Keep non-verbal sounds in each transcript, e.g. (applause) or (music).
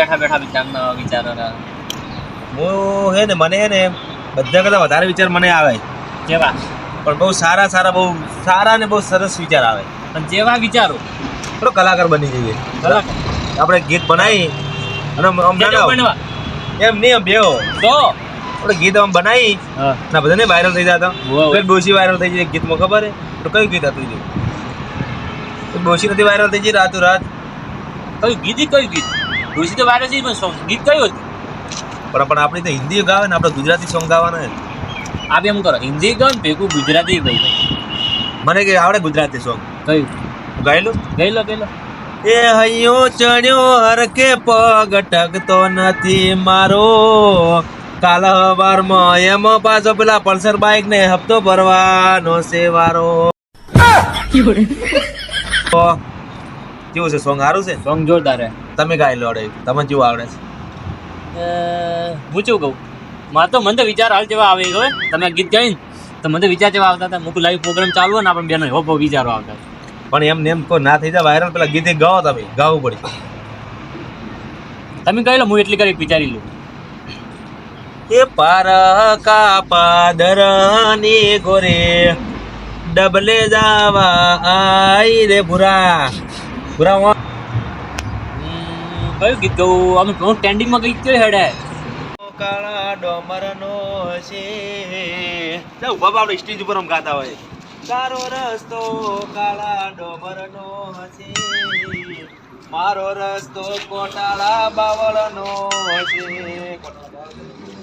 બેઠા બેઠા વિચારના વિચારો ના હું હે ને મને હે ને બધા કરતાં વધારે વિચાર મને આવે. કેવા? પણ બહુ સારા સારા બહુ સારા ને બહુ સરસ વિચાર આવે. પણ જેવા વિચારો થોડો કલાકાર બની જઈએ. કલાકાર. આપણે ગીત બનાવી અને એમ નહીં બેહો. તો? આપણે ગીત આમ બનાવી ના બધાને વાયરલ થઈ જતા. વાહ. ડોશી વાયરલ થઈ જાય ગીતમાં ખબર હે? તો કયું ગીત હતું? તો ડોશી નથી વાયરલ થઈ ગઈ રાતો રાત કયું ગીત કયું ગીત? ડોસી તો વાયરલ છે પણ ગીત કયું હતું પણ પણ આપણે તો હિન્દી ગાવે ને આપણે ગુજરાતી સોંગ ગાવાના. આપ એમ કરો હિન્દી ગાવ ને ભેગું ગુજરાતી ભાઈ મને કે આવડે ગુજરાતી સોંગ? કયું? ગાયેલું? ગયેલો ગયેલો એ હૈયો ચડ્યો હરકે પગ ટકતો નથી મારો. કાલ હવારમાં એમાં પાછો પેલા પલ્સર બાઇક ને હપ્તો ભરવાનો છે વારો. (laughs) તો કેવું છે? સોંગ સારું છે? સોંગ જોરદાર હે. તમે ગાયેલું આવડે તમને કેવું આવડે છે? હું શું કહું? મારે તો મને તો વિચાર હાલ જેવા આવે હવે તમે ગીત ગાઈને તો મને તો વિચાર જેવા આવતા હતા. મૂકું લાઈવ પ્રોગ્રામ ચાલુ ને આપણે બેનો હોપો વિચારો આવતા પણ એમ નેમ કોઈ ના થઈ જાય વાયરલ પેલા ગીતે ગાઓ તમે. ગાવું પડે. તમે કહી લો હું એટલી કરી વિચારી લઉં. એ પારકા પાદરની ગોરે ડબલે જાવા આઈ રે ભૂરા. ભૂરા વા- કયું ગીત ગયું અમે ઘણું ટ્રેન્ડિંગમાં ગીત કયું હેડે કાળા ડોમરનો છે જા ઊભા આપણે સ્ટેજ ઉપર આમ ગાતા હોય. તારો રસ્તો કાળા ડોમરનો હશે. મારો રસ્તો કોટાળા બાવળનો હશે.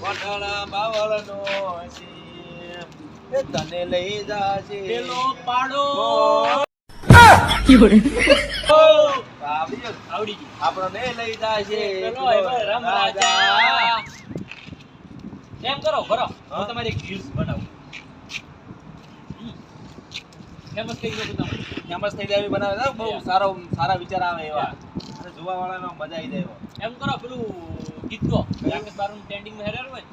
કોટાળા બાવળનો હશે. એ તને લઈ જાશે. પેલો પાડો. આવડી ગયું. આપણને લઈ જાશે. પેલો રમ રાજા. એમ કરો બરો હું. તમારી એક રીલ્સ બનાવું. ફેમસ થઈ ગયો તમે. ફેમસ થઈ જાય બનાવે છે બહુ સારો સારા વિચાર આવે એવા. અને જોવા વાળાનો મજા આવી જાય. એમ કરો પેલું ગીત ગો રાકેશ બારું ટ્રેન્ડિંગમાં હેરાર હોય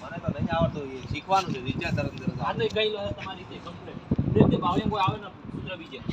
મને તો નહીં આવડતું. એ શીખવાનું છે વિચાર તરત તરત આ તો ગઈ લો તમારી રીતે કમ્પ્લીટ રીતે ભાવે કોઈ આવે ને પુત્ર બીજે. તો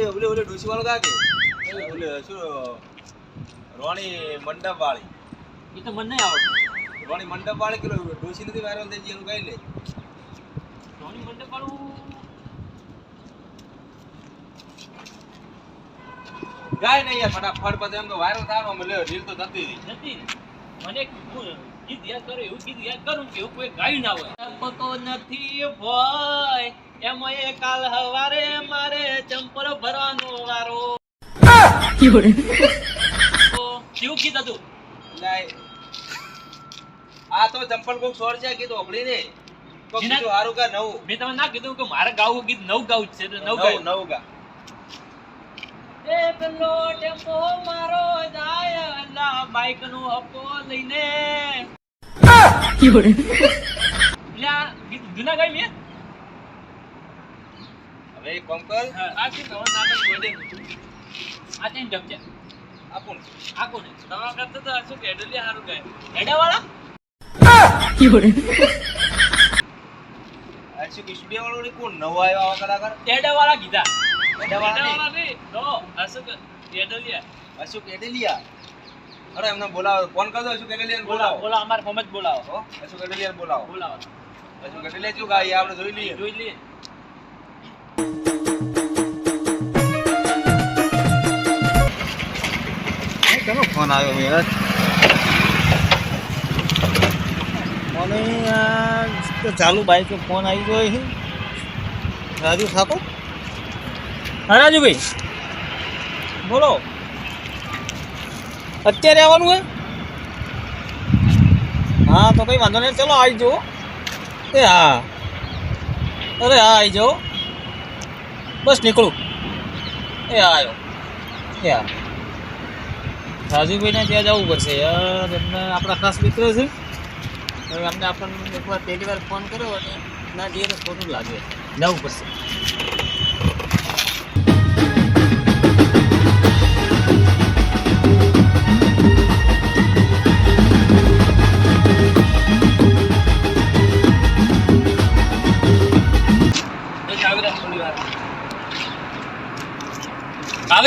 ઓલે ઓલે ઓલે ડોસી વાળો ગાગે ઓલે શું રોણી મંડપ વાળી એ તો મને નહીં રોણી મંડપ વાળી કે ડોસી નથી વાયરલ થઈ એનું ગાઈ લે? ધોની મંડપ વાળું ગાય નહીં યાર ફટાફટ પછી એમ તો વાયરલ થવાનો અમે લે રીલ તો થતી હતી. નથી. મને ગીત યાદ કરો એવું ગીત યાદ કરું કે એવું કોઈ ગાયું ના હોય. તબકો નથી ભય એમાં કાલ હવારે મારે ચંપલ ભરવાનો વારો. આ તો ચંપલ કોક સોર છે કીધું ઓગળી ને કોક એના- કીધું હારું કા નવું? મેં તમને ના કીધું કે મારે ગાવું ગીત નવ ગાવું છે નવ નવું નવ ગા. એ ટેમ્પો મારો જાય અલા બાઈક નો હપ્તો લઈને (laughs) જુના ગાય મેં? હવે એક કામ કર. આ શું નવા નાટક જોડે આ તેન ડબ છે. આપું આ કોને તમારા કરતા તો શું કે હેડલિયા હારું ગાય. હેડા વાળા આ શું કે સ્ટુડિયો વાળો ને કોણ? નવો આવ્યો આવા કલાકાર હેડા વાળા કીધા. હેડા વાળા. નહીં. નો અશોક હેડલિયા અશોક એડેલિયા અરે એમને બોલાવો. ફોન કરજો અશોક એડેલિયા બોલાવો બોલાવો. અમારે ફોમ જ બોલાવો. હો, અશોક એડેલિયા બોલાવો. બોલાવો. અશોક એડેલિયા શું ગાય? આપણે જોઈ લઈએ. જોઈ લઈએ. કેનો ફોન આવ્યો યાર મને તો ચાલુ બાઈક ફોન આવી ગયો છે રાજુ ઠાકોર? હા, રાજુભાઈ. બોલો. અત્યારે આવવાનું હે? હા, તો કઈ વાંધો નહીં. ચલો, આવી જુઓ. એ હા. અરે હા, આવી જાઓ. બસ નીકળું. એ આવ્યો યાર રાજુભાઈને ત્યાં જવું પડશે યાર, એમને આપણા ખાસ મિત્ર છે. હવે અમને આપણને એકવાર પહેલી વાર ફોન કર્યો અને ના જઈએ તો ખોટું લાગે. જવું પડશે.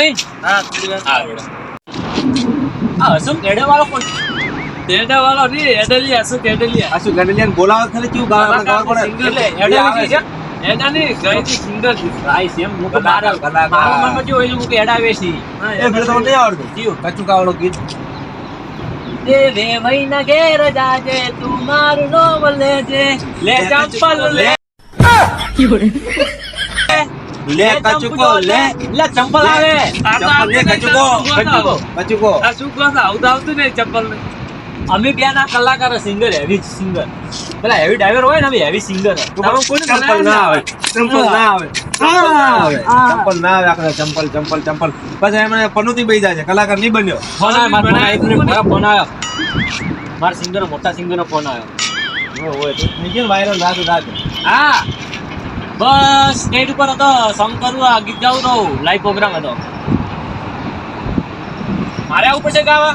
આવી હા હા આ હસમ કેડે વાળો કોણ કેડે વાળો રી એડલિયા હસમ કેડલિયા? આ શું ને બોલાવ ખરે કેવું ગાવા ગાવા કોણ એટલે એડાવી છે. એડા ની ગાયથી સિંગર રાઈસ એમ મુક બાર મારા મનમાં જો એવું કે એડાવે છે. એ પેલો તમને નહીં આવડતું જીવ. કચ્ચું કાવળો ગીત. દેવે મહિના ઘેર જાજે તું મારું નામ લેજે. લે ચંપલ લે. (laughs) લે કચુકો લે. લે ચંપલ આવે. ચંપલ લે કચુકો કચુકો કચુકો. આ શું કહો છો? આવતું આવતું ને ચંપલ ને અમે બે ના કલાકાર સિંગર હેવી સિંગર પેલા હેવી ડ્રાઈવર હોય ને અમે હેવી સિંગર ચંપલ ના આવે? ચંપલ ના આવે. ચંપલ ના આવે. ચંપલ ના આવે આખરે ચંપલ ચંપલ ચંપલ. પછી એમને પનુતી બેસી જાય છે કલાકાર નહીં બન્યો. ફોન આવ્યો મારા ફોન આવ્યો મારા ફોન આવ્યો. મારા સિંગર મોટા સિંગર નો ફોન આવ્યો. વાયરલ રાતું રાત. હા. બસ સ્ટેજ ઉપર હતો. સોંગ કરવું ગીત ગાવું તો લાઈવ પ્રોગ્રામ હતો. મારે આવું પડશે ગાવા?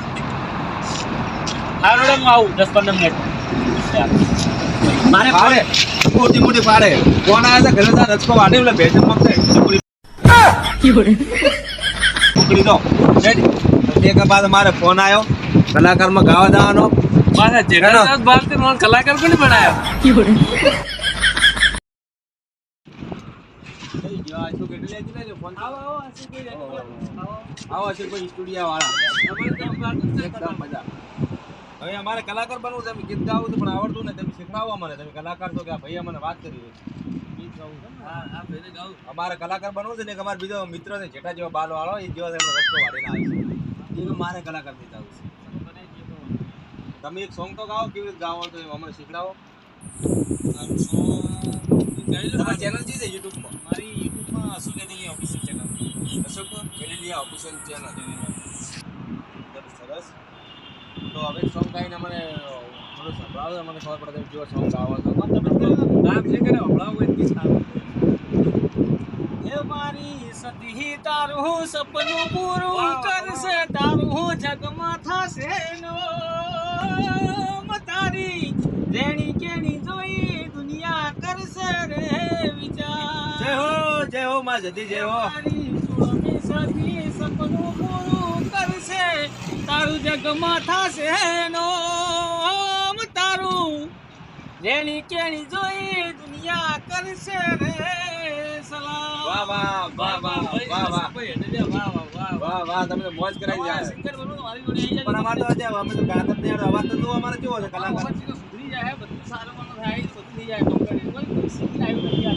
હારોડે હું આવું દસ પંદર મિનિટ મારે પાડે. મોટી મોટી પાડે. કોણ આવે છે? ઘરે રચકો વાડે એટલે ભેજન મગશે ઉકળી દો એક બાદ મારે ફોન આવ્યો કલાકારમાં ગાવા દાવાનો મારા મને કલાકાર કોને બનાવ્યો આવો અશોકભાઈ સ્ટુડિયા વાળા હવે અમારે કલાકાર બનવું છે ગીત ગાવું છે, પણ આવડતું ને તમે શીખવાડો અમને. તમે કલાકાર છો કે ભાઈ અમને વાત કરી અમારે કલાકાર બનવું છે ને અમારે બીજો મિત્ર છે, જેઠા જેવો બાલ વાળો એ જેવો રસ્તો વાળીને આવે છે. મારે કલાકાર થઈ જવું છે. તમે એક સોંગ તો ગાઓ, કેવી રીતે ગાવો તો અમને શીખડાવો ચેનલ છે યુટ્યુબમાં મારી યુટ્યુબમાં અશોક એની official channel Ashok Galeliya official channel સરસ તો હવે સોંગ ગાઈને અમને થોડું સંભળાવો મને ખબર પડે જો સોંગ ગાવો તો નામ છે કે હમણાં હોય તે સામે મારી સદી તારું સપનું પૂરું કરશે તારું જગમાં થશે તારી રેણી કેણી જોઈ દુનિયા કરશે રે વિચાર હો જય હો માં જતી જય હો. સપનું પૂરું કરશે તારું જગમાં થશે નો તારું. રેણી કેણી જોઈ દુનિયા કરશે રે સલામ. વાહ વાહ વાહ વાહ વાહ વાહ. વાહ વાહ તમને મોજ કરાવી જાય. પણ અમારે તો અમે તો ગાતા જ અવાજ તો અમારે કેવો છે કલાકાર. જે હે સારું મને થાય બધું જાય કામ કરી. કોઈ સ્પીડ આવ્યું નથી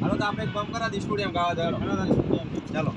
આ હવે તો આપણે એક કામ કરા દે સ્ટુડિયમ ગાવા ચાલો.